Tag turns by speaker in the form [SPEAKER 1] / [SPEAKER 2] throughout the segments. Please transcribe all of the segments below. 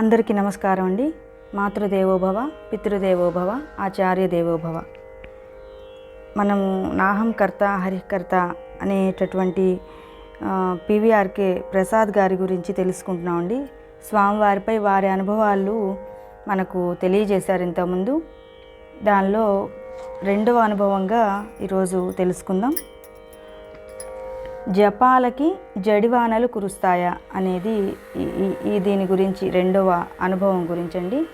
[SPEAKER 1] అందరికీ నమస్కారం అండి. మాతృదేవోభవ పితృదేవోభవ ఆచార్య దేవోభవ మనము నాహం కర్త హరికర్త అనేటటువంటి పివిఆర్కే ప్రసాద్ గారి గురించి తెలుసుకుంటున్నామండి స్వామివారిపై వారి అనుభవాలు మనకు తెలియజేశారు ఇంతకుముందు. దానిలో రెండవ అనుభవంగా ఈరోజు తెలుసుకుందాం. జపాలకి జడివానలు కురుస్తాయా అనేది ఈ- దీని గురించి రెండవ అనుభవం గురించండి.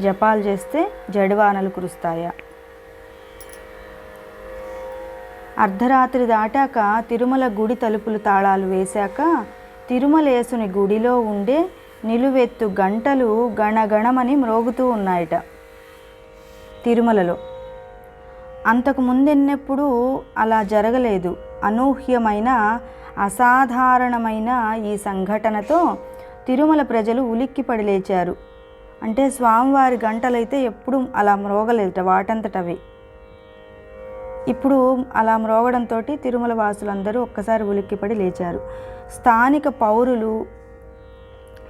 [SPEAKER 1] జపాలు చేస్తే జడివానలు కురుస్తాయా? అర్ధరాత్రి దాటాక తిరుమల గుడి తలుపులు తాళాలు వేశాక తిరుమలేసుని గుడిలో ఉండే నిలువెత్తు గంటలు గణగణమని మ్రోగుతూ ఉన్నాయట. తిరుమలలో అంతకు ముందెన్నెప్పుడూ అలా జరగలేదు. అనూహ్యమైన అసాధారణమైన ఈ సంఘటనతో తిరుమల ప్రజలు ఉలిక్కిపడి లేచారు. అంటే స్వామివారి గంటలైతే ఎప్పుడూ అలా మ్రోగలేదుట వాటంతటవి. ఇప్పుడు అలా మ్రోగడంతో తిరుమల వాసులందరూ ఒక్కసారి ఉలిక్కిపడి లేచారు. స్థానిక పౌరులు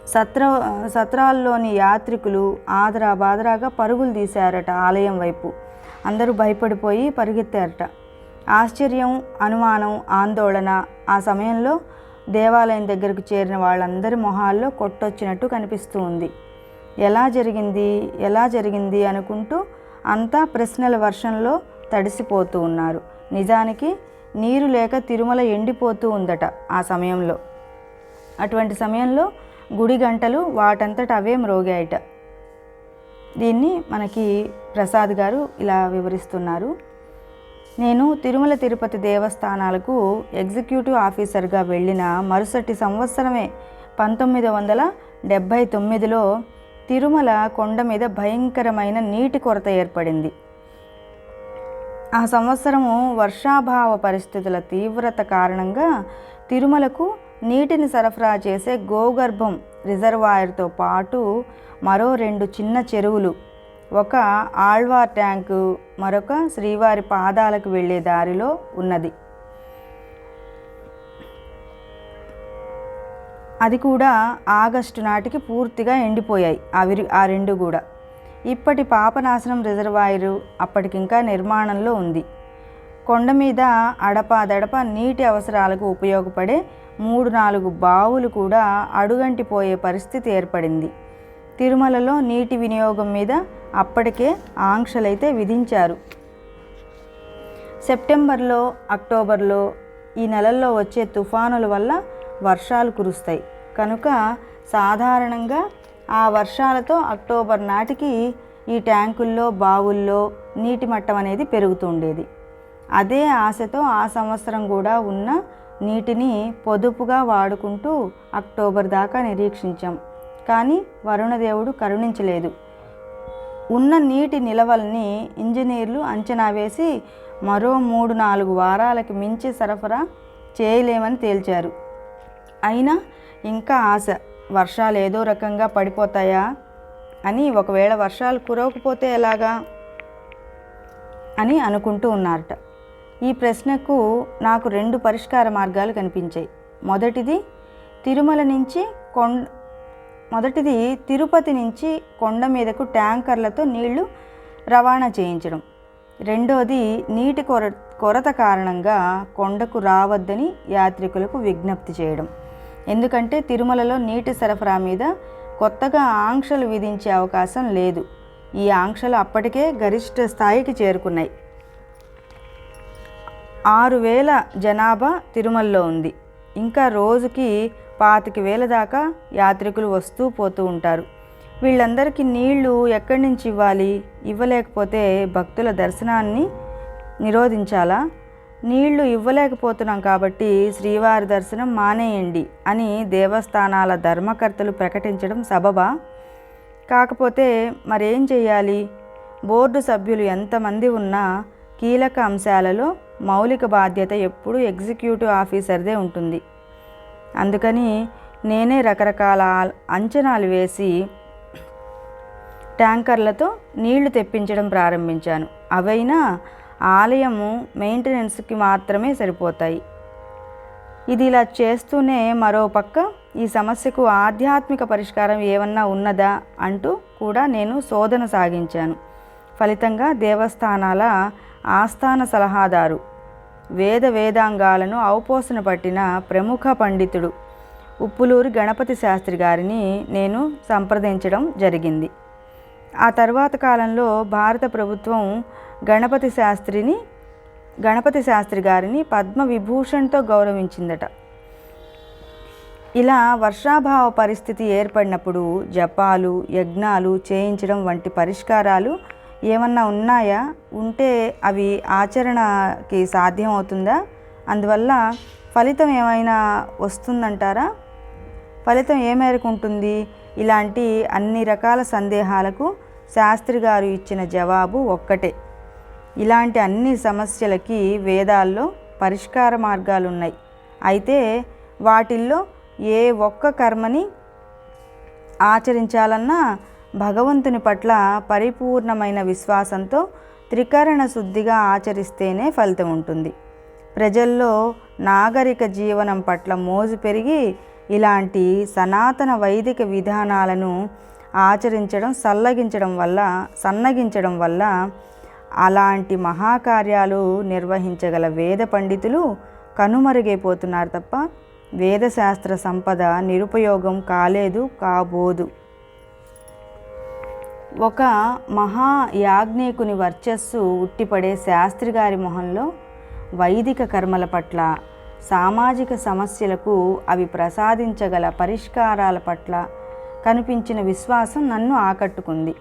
[SPEAKER 1] సత్ర సత్రాల్లోని యాత్రికులు ఆదరా బాదరాగా పరుగులు తీశారట ఆలయం వైపు. అందరూ భయపడిపోయి పరిగెత్తారట. ఆశ్చర్యం అనుమానం ఆందోళన ఆ సమయంలో దేవాలయం దగ్గరకు చేరిన వాళ్ళందరి మొహాల్లో కొట్టొచ్చినట్టు కనిపిస్తూ ఉంది. ఎలా జరిగింది ఎలా జరిగింది అనుకుంటూ అంతా ప్రశ్నల వర్షంలో తడిసిపోతూ ఉన్నారు. నిజానికి నీరు లేక తిరుమల ఎండిపోతూ ఉందట ఆ సమయంలో. అటువంటి సమయంలో గుడి గంటలు వాటంతట అవే మ్రోగాయట. దీన్ని మనకి ప్రసాద్ గారు ఇలా వివరిస్తున్నారు. నేను తిరుమల తిరుపతి దేవస్థానాలకు ఎగ్జిక్యూటివ్ ఆఫీసర్గా వెళ్ళిన మరుసటి సంవత్సరమే పంతొమ్మిది వందల డెబ్భై తొమ్మిదిలో తిరుమల కొండ మీద భయంకరమైన నీటి కొరత ఏర్పడింది. ఆ సంవత్సరము వర్షాభావ పరిస్థితుల తీవ్రత కారణంగా తిరుమలకు నీటిని సరఫరా చేసే గోగర్భం రిజర్వాయర్తో పాటు మరో రెండు చిన్న చెరువులు. ఒక ఆళ్వార్ ట్యాంకు మరొక శ్రీవారి పాదాలకు వెళ్ళే దారిలో ఉన్నది. అది కూడా ఆగస్టు నాటికి పూర్తిగా ఎండిపోయాయి. అవి ఆ రెండు కూడా. ఇప్పటి పాపనాశనం రిజర్వాయరు అప్పటికింకా నిర్మాణంలో ఉంది. కొండ మీద అడపాదడప నీటి అవసరాలకు ఉపయోగపడే మూడు నాలుగు బావులు కూడా అడుగంటిపోయే పరిస్థితి ఏర్పడింది. తిరుమలలో నీటి వినియోగం మీద అప్పటికే ఆంక్షలైతే విధించారు. సెప్టెంబర్లో అక్టోబర్లో ఈ నెలల్లో వచ్చే తుఫానుల వల్ల వర్షాలు కురుస్తాయి. కనుక సాధారణంగా ఆ వర్షాలతో అక్టోబర్ నాటికి ఈ ట్యాంకుల్లో బావుల్లో నీటి మట్టం అనేది పెరుగుతుండేది అదే ఆశతో ఆ సంవత్సరం కూడా ఉన్న నీటిని పొదుపుగా వాడుకుంటూ అక్టోబర్ దాకా నిరీక్షించాం. కానీ వరుణదేవుడు కరుణించలేదు. ఉన్న నీటి నిలవల్ని ఇంజనీర్లు అంచనా వేసి మరో మూడు నాలుగు వారాలకి మించి సరఫరా చేయలేమని తేల్చారు. అయినా ఇంకా ఆశ వర్షాలు ఏదో రకంగా పడిపోతాయా? అని ఒకవేళ వర్షాలు కురవకపోతే ఎలాగా? అని అనుకుంటూ ఉన్నారట. ఈ ప్రశ్నకు నాకు రెండు పరిష్కార మార్గాలు కనిపించాయి. మొదటిది తిరుమల నుంచి కొండ మొదటిది తిరుపతి నుంచి కొండ మీదకు ట్యాంకర్లతో నీళ్ళు రవాణా చేయించడం. రెండోది నీటి కొర కొరత కారణంగా కొండకు రావద్దని యాత్రికులకు విజ్ఞప్తి చేయడం. ఎందుకంటే తిరుమలలో నీటి సరఫరా మీద కొత్తగా ఆంక్షలు విధించే అవకాశం లేదు. ఈ ఆంక్షలు అప్పటికే గరిష్ట స్థాయికి చేరుకున్నాయి. ఆరు వేల జనాభా తిరుమలలో ఉంది. ఇంకా రోజుకి పాతిక వేల దాకా యాత్రికులు వస్తూ పోతూ ఉంటారు. వీళ్ళందరికీ నీళ్ళు ఎక్కడి నుంచి ఇవ్వాలి? ఇవ్వలేకపోతే భక్తుల దర్శనాన్ని నిరోధించాలా? నీళ్ళు ఇవ్వలేకపోతున్నాం కాబట్టి శ్రీవారి దర్శనం మానేయండి అని దేవస్థానాల ధర్మకర్తలు ప్రకటించడం సబబా. కాకపోతే మరేం చేయాలి? బోర్డు సభ్యులు ఎంతమంది ఉన్నా కీలక అంశాలలో మౌలిక బాధ్యత ఎప్పుడూ ఎగ్జిక్యూటివ్ ఆఫీసర్దే ఉంటుంది. అందుకని నేనే రకరకాల అంచనాలు వేసి ట్యాంకర్లతో నీళ్ళు తెప్పించడం ప్రారంభించాను. అవైనా ఆలయము మెయింటెనెన్స్కి మాత్రమే సరిపోతాయి. ఇది ఇలా చేస్తూనే మరో పక్క ఈ సమస్యకు ఆధ్యాత్మిక పరిష్కారం ఏమన్నా ఉన్నదా అంటూ కూడా నేను శోధన సాగించాను. ఫలితంగా దేవస్థానాల ఆస్థాన సలహాదారు వేద వేదాంగాలను అవపోసన పట్టిన ప్రముఖ పండితుడు ఉప్పులూరి గణపతి శాస్త్రి గారిని నేను సంప్రదించడం జరిగింది. ఆ తర్వాత కాలంలో భారత ప్రభుత్వం గణపతి శాస్త్రిని గణపతి శాస్త్రి గారిని పద్మ విభూషణ్తో గౌరవించిందట. ఇలా వర్షాభావ పరిస్థితి ఏర్పడినప్పుడు జపాలు యజ్ఞాలు చేయించడం వంటి పరిష్కారాలు ఏమన్నా ఉన్నాయా? ఉంటే అవి ఆచరణకి సాధ్యం అవుతుందా అందువల్ల ఫలితం ఏమైనా వస్తుందంటారా? ఫలితం ఏ మేరకు ఉంటుంది? ఇలాంటి అన్ని రకాల సందేహాలకు శాస్త్రి గారు ఇచ్చిన జవాబు ఒక్కటే. ఇలాంటి అన్ని సమస్యలకి వేదాల్లో పరిష్కార మార్గాలు ఉన్నాయి అయితే వాటిల్లో ఏ ఒక్క కర్మని ఆచరించాలన్నా భగవంతుని పట్ల పరిపూర్ణమైన విశ్వాసంతో త్రికరణ శుద్ధిగా ఆచరిస్తేనే ఫలితం ఉంటుంది. ప్రజల్లో నాగరిక జీవనం పట్ల మోజు పెరిగి ఇలాంటి సనాతన వైదిక విధానాలను ఆచరించడం సల్లగించడం వల్ల సన్నగించడం వల్ల అలాంటి మహాకార్యాలు నిర్వహించగల వేద పండితులు కనుమరుగైపోతున్నారు తప్ప వేదశాస్త్ర సంపద నిరుపయోగం కాలేదు కాబోదు. ఒక మహాయాజ్ఞికుని వర్చస్సు ఉట్టిపడే శాస్త్రి గారి మొహంలో వైదిక కర్మల పట్ల సామాజిక సమస్యలకు అవి ప్రసాదించగల పరిష్కారాల పట్ల కనిపించిన విశ్వాసం నన్ను ఆకట్టుకుంది.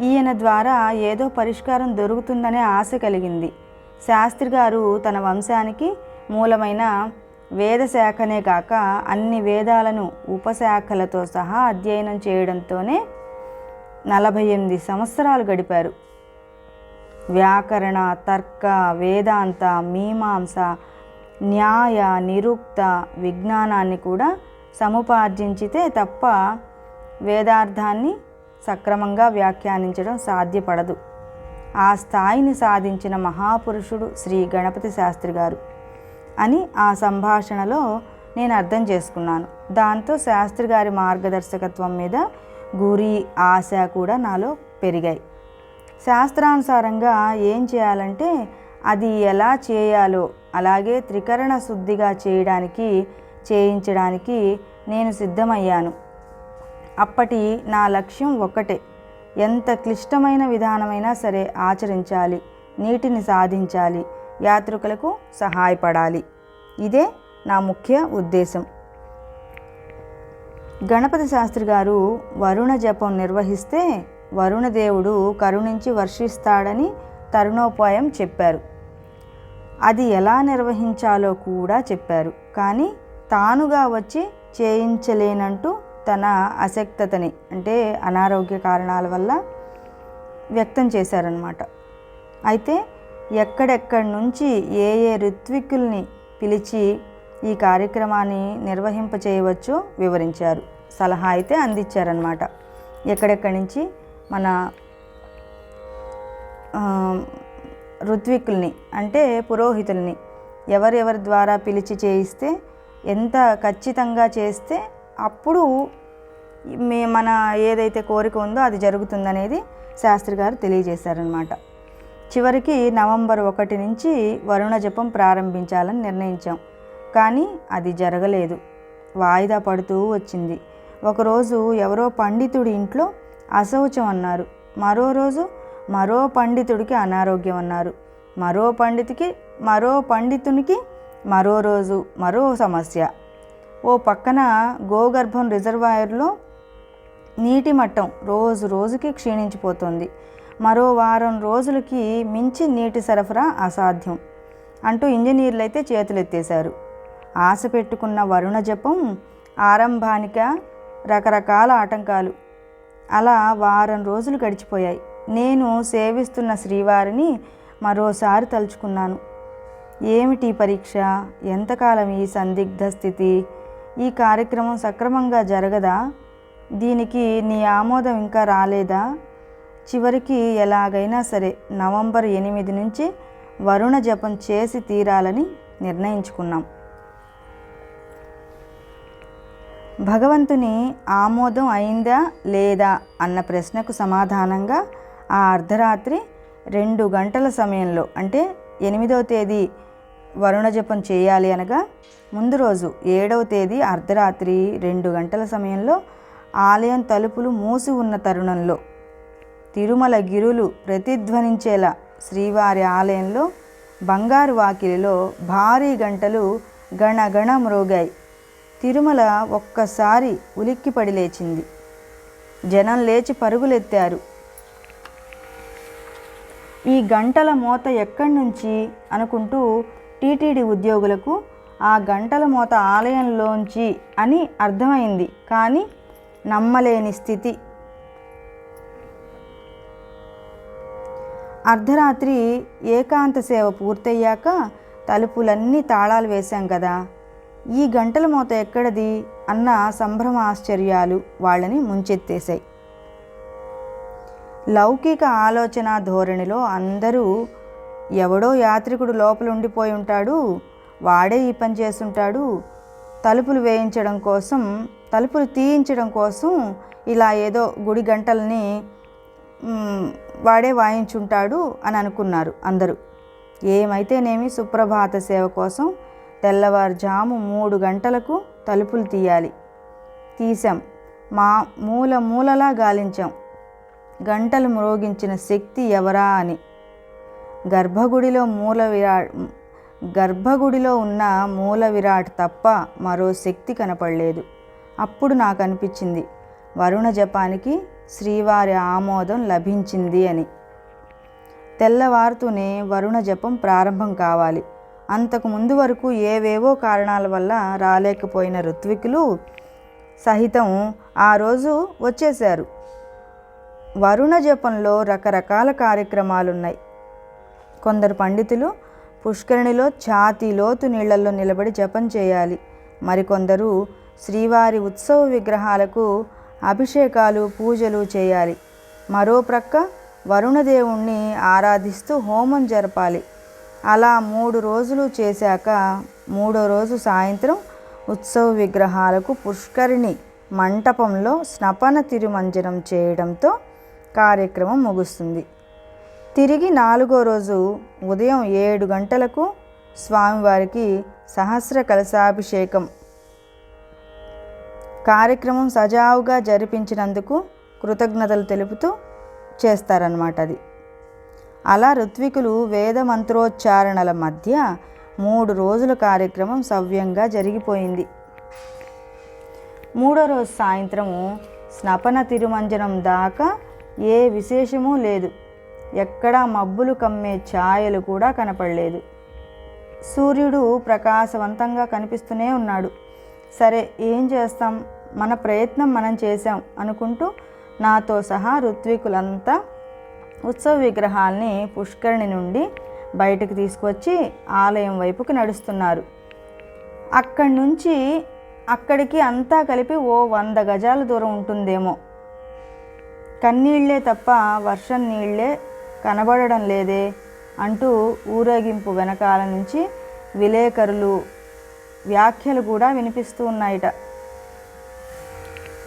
[SPEAKER 1] ఈయన ద్వారా ఏదో పరిష్కారం దొరుకుతుందనే ఆశ కలిగింది. శాస్త్రి గారు తన వంశానికి మూలమైన వేదశాఖనే కాక అన్ని వేదాలను ఉపశాఖలతో సహా అధ్యయనం చేయడంతోనే నలభై ఎనిమిది సంవత్సరాలు గడిపారు. వ్యాకరణ తర్క వేదాంత మీమాంస న్యాయ నిరుక్త విజ్ఞానాన్ని కూడా సముపార్జించితే తప్ప వేదార్థాన్ని సక్రమంగా వ్యాఖ్యానించడం సాధ్యపడదు. ఆ స్థాయిని సాధించిన మహాపురుషుడు శ్రీ గణపతి శాస్త్రి గారు అని ఆ సంభాషణలో నేను అర్థం చేసుకున్నాను. దాంతో శాస్త్రి గారి మార్గదర్శకత్వం మీద గురి ఆశ కూడా నాలో పెరిగాయి. శాస్త్రానుసారంగా ఏం చేయాలంటే అది ఎలా చేయాలో అలాగే త్రికరణ శుద్ధిగా చేయడానికి చేయించడానికి నేను సిద్ధమయ్యాను. అప్పటి నా లక్ష్యం ఒక్కటే. ఎంత క్లిష్టమైన విధానమైనా సరే ఆచరించాలి నీటిని సాధించాలి యాత్రికులకు సహాయపడాలి. ఇదే నా ముఖ్య ఉద్దేశం. గణపతి శాస్త్రి గారు వరుణ జపం నిర్వహిస్తే వరుణదేవుడు కరుణించి వర్షిస్తాడని తరుణోపాయం చెప్పారు. అది ఎలా నిర్వహించాలో కూడా చెప్పారు. కానీ తానుగా వచ్చి చేయించలేనంటూ తన అశక్తతని అంటే అనారోగ్య కారణాల వల్ల వ్యక్తం చేశారనమాట అయితే ఎక్కడెక్కడి నుంచి ఏ ఏ ఋత్వికుల్ని పిలిచి ఈ కార్యక్రమాన్ని నిర్వహింప చేయవచ్చో వివరించారు. సలహా అయితే అందించారనమాట ఎక్కడెక్కడి నుంచి? మన ఋత్వికుల్ని అంటే పురోహితుల్ని ఎవరెవరి ద్వారా పిలిచి చేయిస్తే ఎంత ఖచ్చితంగా చేస్తే అప్పుడు మే మన ఏదైతే కోరిక ఉందో అది జరుగుతుందనేది శాస్త్రి గారు తెలియజేశారనమాట చివరికి నవంబర్ ఒకటి నుంచి వరుణ జపం ప్రారంభించాలని నిర్ణయించాం. కానీ అది జరగలేదు. వాయిదా పడుతూ వచ్చింది. ఒకరోజు ఎవరో పండితుడి ఇంట్లో అశౌచం అన్నారు. మరో రోజు మరో పండితుడికి అనారోగ్యం అన్నారు. మరో పండితుకి మరో పండితునికి మరో రోజు మరో సమస్య. ఓ పక్కన గోగర్భం రిజర్వాయర్లో నీటి మట్టం రోజు రోజుకి క్షీణించిపోతుంది. మరో వారం రోజులకి మించి నీటి సరఫరా అసాధ్యం అంటూ ఇంజనీర్లు అయితే చేతులెత్తేశారు. ఆశ పెట్టుకున్న వరుణ జపం ఆరంభానిక రకరకాల ఆటంకాలు. అలా వారం రోజులు గడిచిపోయాయి. నేను సేవిస్తున్న శ్రీవారిని మరోసారి తలుచుకున్నాను. ఏమిటి పరీక్ష? ఎంతకాలం ఈ సందిగ్ధ స్థితి? ఈ కార్యక్రమం సక్రమంగా జరగదా? దీనికి నీ ఆమోదం ఇంకా రాలేదా? చివరికి ఎలాగైనా సరే నవంబర్ ఎనిమిది నుంచి వరుణ జపం చేసి తీరాలని నిర్ణయించుకున్నాం. భగవంతుని ఆమోదం అయిందా లేదా అన్న ప్రశ్నకు సమాధానంగా ఆ అర్ధరాత్రి రెండు గంటల సమయంలో అంటే ఎనిమిదవ తేదీ వరుణ జపం చేయాలి అనగా ముందు రోజు ఏడవ తేదీ అర్ధరాత్రి రెండు గంటల సమయంలో ఆలయం తలుపులు మూసి ఉన్న తరుణంలో తిరుమల గిరులు ప్రతిధ్వనించేలా శ్రీవారి ఆలయంలో బంగారు వాకిలిలో భారీ గంటలు గణగణ మ్రోగాయి. తిరుమల ఒక్కసారి ఉలిక్కిపడి లేచింది. జనం లేచి పరుగులెత్తారు. ఈ గంటల మోత ఎక్కడి నుంచి? అనుకుంటూ టీటీడీ ఉద్యోగులకు ఆ గంటల మోత ఆలయంలోంచి అని అర్థమైంది. కానీ నమ్మలేని స్థితి. అర్ధరాత్రి ఏకాంత సేవ పూర్తయ్యాక తలుపులన్నీ తాళాలు వేశాం కదా. ఈ గంటల మోత ఎక్కడది? అన్న సంభ్రమ ఆశ్చర్యాలు వాళ్ళని ముంచెత్తేశాయి. లౌకిక ఆలోచన ధోరణిలో అందరూ ఎవడో యాత్రికుడు లోపల ఉండిపోయి ఉంటాడు వాడే ఈ పని చేస్తుంటాడు తలుపులు వేయించడం కోసం తలుపులు తీయించడం కోసం ఇలా ఏదో గుడి గంటల్ని వాడే వాయించుంటాడు అని అనుకున్నారు అందరూ. ఏమైతేనేమి సుప్రభాత సేవ కోసం తెల్లవారుజాము మూడు గంటలకు తలుపులు తీయాలి. తీసాం మా మూల మూలలా గాలించాం. గంటలు మ్రోగించిన శక్తి ఎవరా అని. గర్భగుడిలో మూల విరాట్ గర్భగుడిలో ఉన్న మూల విరాట్ తప్ప మరో శక్తి కనపడలేదు. అప్పుడు నాకు అనిపించింది వరుణ జపానికి శ్రీవారి ఆమోదం లభించింది అని. తెల్లవారుతూనే వరుణ జపం ప్రారంభం కావాలి. అంతకు ముందు వరకు ఏవేవో కారణాల వల్ల రాలేకపోయిన ఋత్వికులు సహితం ఆ రోజు వచ్చేశారు. వరుణ జపంలో రకరకాల కార్యక్రమాలున్నాయి. కొందరు పండితులు పుష్కరిణిలో ఛాతీ లోతు నీళ్ళలో నిలబడి జపం చేయాలి. మరికొందరు శ్రీవారి ఉత్సవ విగ్రహాలకు అభిషేకాలు పూజలు చేయాలి. మరో ప్రక్క వరుణదేవుణ్ణి ఆరాధిస్తూ హోమం జరపాలి. అలా మూడు రోజులు చేశాక మూడో రోజు సాయంత్రం ఉత్సవ విగ్రహాలకు పుష్కరిణి మంటపంలో స్నపన తిరుమంజనం చేయడంతో కార్యక్రమం ముగుస్తుంది. తిరిగి నాలుగో రోజు ఉదయం ఏడు గంటలకు స్వామివారికి సహస్ర కలశాభిషేకం. కార్యక్రమం సజావుగా జరిపించినందుకు కృతజ్ఞతలు తెలుపుతూ చేస్తారన్నమాట అది. అలా ఋత్వికులు వేద మంత్రోచ్చారణల మధ్య మూడు రోజుల కార్యక్రమం సవ్యంగా జరిగిపోయింది. మూడో రోజు సాయంత్రము స్నపన తిరుమంజనం దాకా ఏ విశేషమూ లేదు. ఎక్కడా మబ్బులు కమ్మే ఛాయలు కూడా కనపడలేదు. సూర్యుడు ప్రకాశవంతంగా కనిపిస్తూనే ఉన్నాడు. సరే ఏం చేస్తాం? మన ప్రయత్నం మనం చేశాం అనుకుంటూ నాతో సహా ఋత్వికులంతా ఉత్సవ విగ్రహాల్ని పుష్కరిణి నుండి బయటకు తీసుకొచ్చి ఆలయం వైపుకి నడుస్తున్నారు. అక్కడి నుంచి అక్కడికి అంతా కలిపి ఓ వంద గజాల దూరం ఉంటుందేమో. కన్నీళ్ళే తప్ప వర్షం నీళ్ళే కనబడడం లేదే అంటూ ఊరేగింపు వెనకాల నుంచి విలేకరులు వ్యాఖ్యలు కూడా వినిపిస్తూ ఉన్నాయట.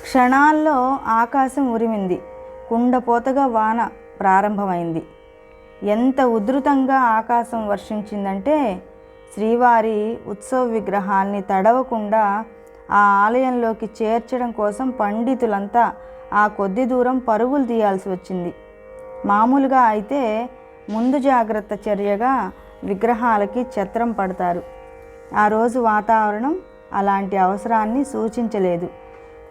[SPEAKER 1] క్షణాల్లో ఆకాశం ఉరిమింది. కుండపోతగా వాన ప్రారంభమైంది. ఎంత ఉధృతంగా ఆకాశం వర్షించిందంటే శ్రీవారి ఉత్సవ విగ్రహాల్ని తడవకుండా ఆ ఆలయంలోకి చేర్చడం కోసం పండితులంతా ఆ కొద్ది దూరం పరుగులు తీయాల్సి వచ్చింది. మామూలుగా అయితే ముందు జాగ్రత్త చర్యగా విగ్రహాలకి ఛత్రం పడతారు. ఆ రోజు వాతావరణం అలాంటి అవసరాన్ని సూచించలేదు.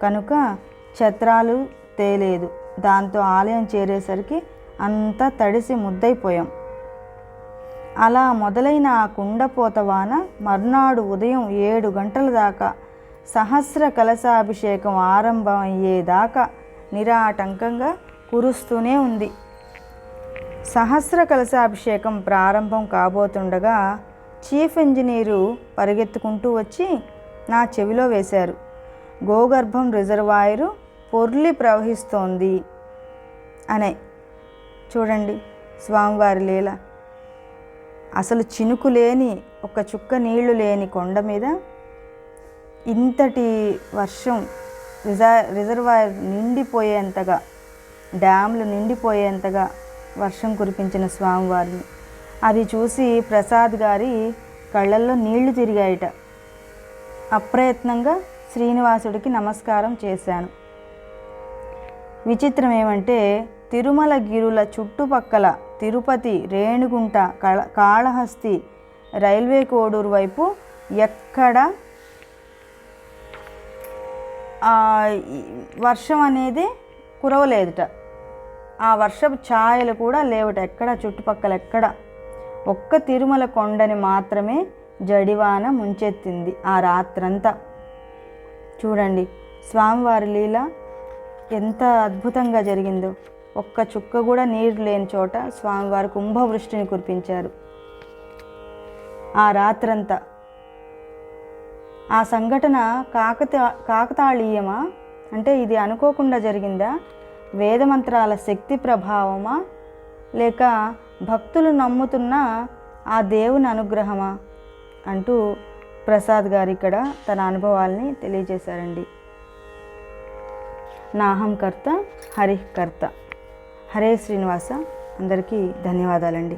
[SPEAKER 1] కనుక ఛత్రాలు తేలేదు. దాంతో ఆలయం చేరేసరికి అంతా తడిసి ముద్దైపోయాం అలా మొదలైన ఆ కుండపోత వాన మర్నాడు ఉదయం ఏడు గంటల దాకా సహస్ర కలశాభిషేకం ఆరంభమయ్యేదాకా నిరాటంకంగా కురుస్తూనే ఉంది. సహస్ర కలశాభిషేకం ప్రారంభం కాబోతుండగా చీఫ్ ఇంజనీరు పరిగెత్తుకుంటూ వచ్చి నా చెవిలో వేశారు. గోగర్భం రిజర్వాయరు పొర్లి ప్రవహిస్తోంది అనే చూడండి స్వామివారి లీల. అసలు చినుకు లేని ఒక చుక్క నీళ్ళు లేని కొండ మీద ఇంతటి వర్షం రిజా రిజర్వాయర్ నిండిపోయేంతగా డ్యామ్లు నిండిపోయేంతగా వర్షం కురిపించిన స్వామివారిని. అది చూసి ప్రసాద్ గారి కళ్ళల్లో నీళ్ళు తిరిగాయట. అప్రయత్నంగా శ్రీనివాసుడికి నమస్కారం చేశాను. విచిత్రం ఏమంటే తిరుమల గిరుల చుట్టుపక్కల తిరుపతి రేణుగుంట కళ కాళహస్తి రైల్వే కోడూరు వైపు ఎక్కడ వర్షం అనేది కురవలేదుట. ఆ వర్షపు ఛాయలు కూడా లేవుట. ఎక్కడ? చుట్టుపక్కల ఎక్కడ? ఒక్క తిరుమల కొండని మాత్రమే జడివాన ముంచెత్తింది ఆ రాత్రంతా. చూడండి స్వామివారి లీల ఎంత అద్భుతంగా జరిగిందో. ఒక్క చుక్క కూడా నీరు లేని చోట స్వామివారు కుంభవృష్టిని కురిపించారు. ఆ రాత్రంతా ఆ సంఘటన కాకతా కాకతాళీయమా? అంటే ఇది అనుకోకుండా జరిగిందా? వేదమంత్రాల శక్తి ప్రభావమా? లేక భక్తులు నమ్ముతున్న ఆ దేవుని అనుగ్రహమా? అంటూ ప్రసాద్ గారు ఇక్కడ తన అనుభవాల్ని తెలియజేశారండి. నాహం కర్త హరిః కర్త. హరే శ్రీనివాస అందరికీ ధన్యవాదాలండి.